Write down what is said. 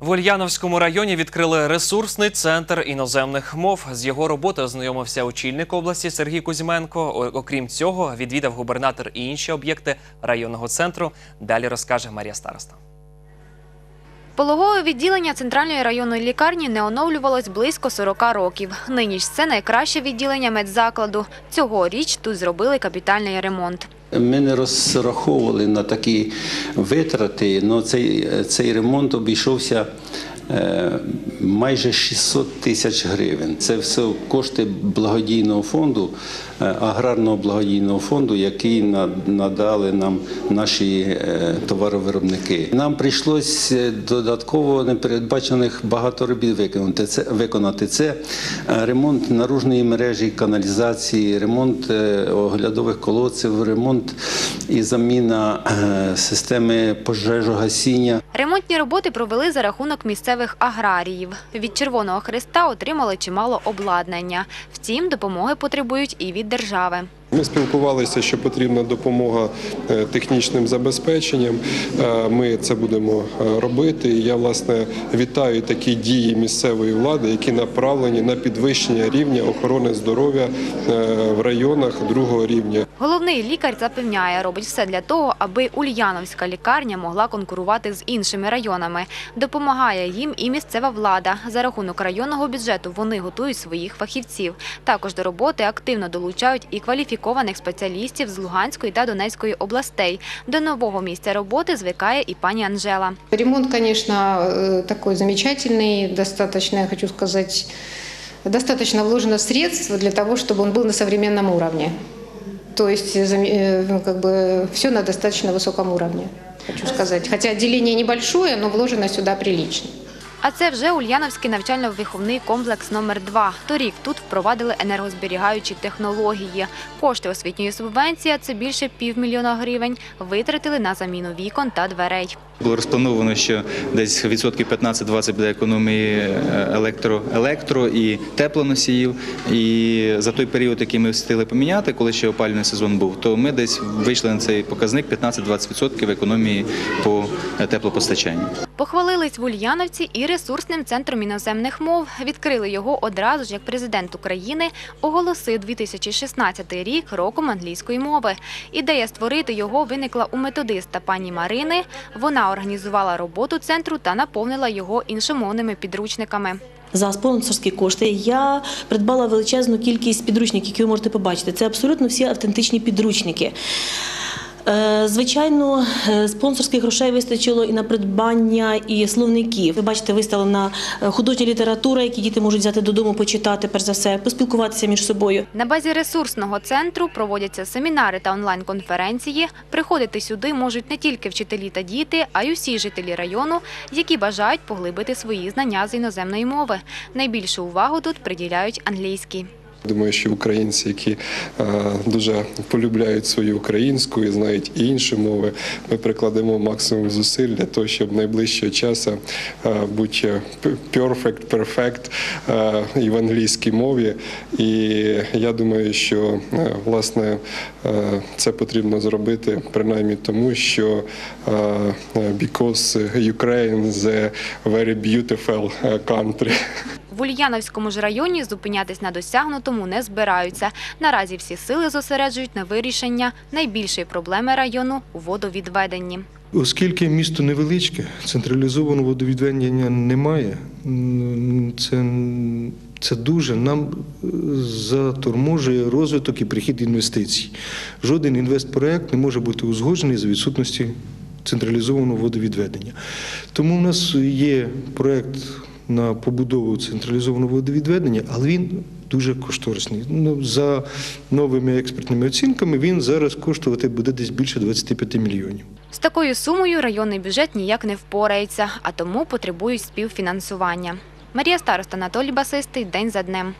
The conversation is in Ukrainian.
В Ульяновському районі відкрили ресурсний центр іноземних мов. З його роботою ознайомився очільник області Сергій Кузьменко. Окрім цього, відвідав губернатор і інші об'єкти районного центру. Далі розкаже Марія Староста. Пологове відділення центральної районної лікарні не оновлювалось близько 40 років. Нині ж це найкраще відділення медзакладу. Цьогоріч тут зробили капітальний ремонт. Ми не розраховували на такі витрати, але цей, цей ремонт обійшовся майже 600 тисяч гривень. Це все кошти благодійного фонду, е, аграрного благодійного фонду, який надали нам наші е, товаровиробники. Нам прийшлося додатково непередбачених багато робіт виконати. Це, виконати. це е, ремонт наружної мережі каналізації, ремонт е, оглядових колодців, ремонт і заміна е, системи пожежогасіння. Ремонтні роботи провели за рахунок місцевих аграріїв. Від Червоного Христа отримали чимало обладнання. Втім, допомоги потребують і від держави. Ми спілкувалися, що потрібна допомога е, технічним забезпеченням. Е, Ми це будемо е, робити. Я власне вітаю такі дії місцевої влади, які направлені на підвищення рівня охорони здоров'я в районах другого рівня. Головний лікар запевняє, робить все для того, аби Ульяновська лікарня могла конкурувати з іншими районами. Допомагає їм і місцева влада. За рахунок районного бюджету вони готують своїх фахівців. Також до роботи активно долучають і кваліфікованих спеціалістів з Луганської та Донецької областей. До нового місця роботи звикає і пані Анжела. Ремонт, конечно, э, такой замечательный, достаточно, я хочу сказать, достаточно вложено средств для того, чтобы он был на современном уровне. То есть, заме- э, ну, как бы, все на достаточно высоком уровне, хочу сказать. Хотя отделение небольшое, но вложено сюда прилично. А це вже Ульяновський навчально-виховний комплекс номер 2 Торік тут впровадили енергозберігаючі технології. Кошти освітньої субвенції, це більше півмільйона гривень, витратили на заміну вікон та дверей. Було розплановано, що десь відсотків 15-20 буде економії е, електро, електро і теплоносіїв. І за той період, який ми встигли поміняти, коли ще опалювальний сезон був, то ми десь вийшли на цей показник 15-20% економії по е, теплопостачанню. Похвалились в Ульяновці і ресурсним центром іноземних мов. Відкрили його одразу ж, як президент України оголосив 2016 рік роком англійської мови. Ідея створити його виникла у методиста пані Марини. Вона організувала роботу центру та наповнила його іншомовними підручниками. За спонсорські кошти я придбала величезну кількість підручників, які ви можете побачити. Це абсолютно всі автентичні підручники. Е, Звичайно, е, спонсорських грошей вистачило і на придбання і словників. Ви бачите, виставлена е, художня література, які діти можуть взяти додому, почитати, перш за все, поспілкуватися між собою. На базі ресурсного центру проводяться семінари та онлайн-конференції. Приходити сюди можуть не тільки вчителі та діти, а й усі жителі району, які бажають поглибити свої знання з іноземної мови. Найбільшу увагу тут приділяють англійській. Думаю, що українці, які е, дуже полюбляють свою українську і знають і інші мови, ми прикладемо максимум зусиль для того, щоб найближчого часу е, бути perfect, perfect е, і в англійській мові. І я думаю, що е, власне е, це потрібно зробити принаймні тому, що е, because Ukraine is a very beautiful е, country. В Ульяновському ж районі зупинятись на досягнутому не збираються. Наразі всі сили зосереджують на вирішення найбільшої проблеми району у водовідведенні. Оскільки місто невеличке, централізованого водовідведення немає, це, це дуже нам е, заторможує розвиток і прихід інвестицій. Жоден інвестпроект не може бути узгоджений за відсутності централізованого водовідведення. Тому в нас є проект на побудову централізованого водовідведення, але він дуже кошторисний. Ну, за новими експертними оцінками він зараз коштувати буде десь більше 25 мільйонів. З такою сумою районний бюджет ніяк не впорається, а тому потребують співфінансування. Марія Староста, Анатолій Басистий, день за днем.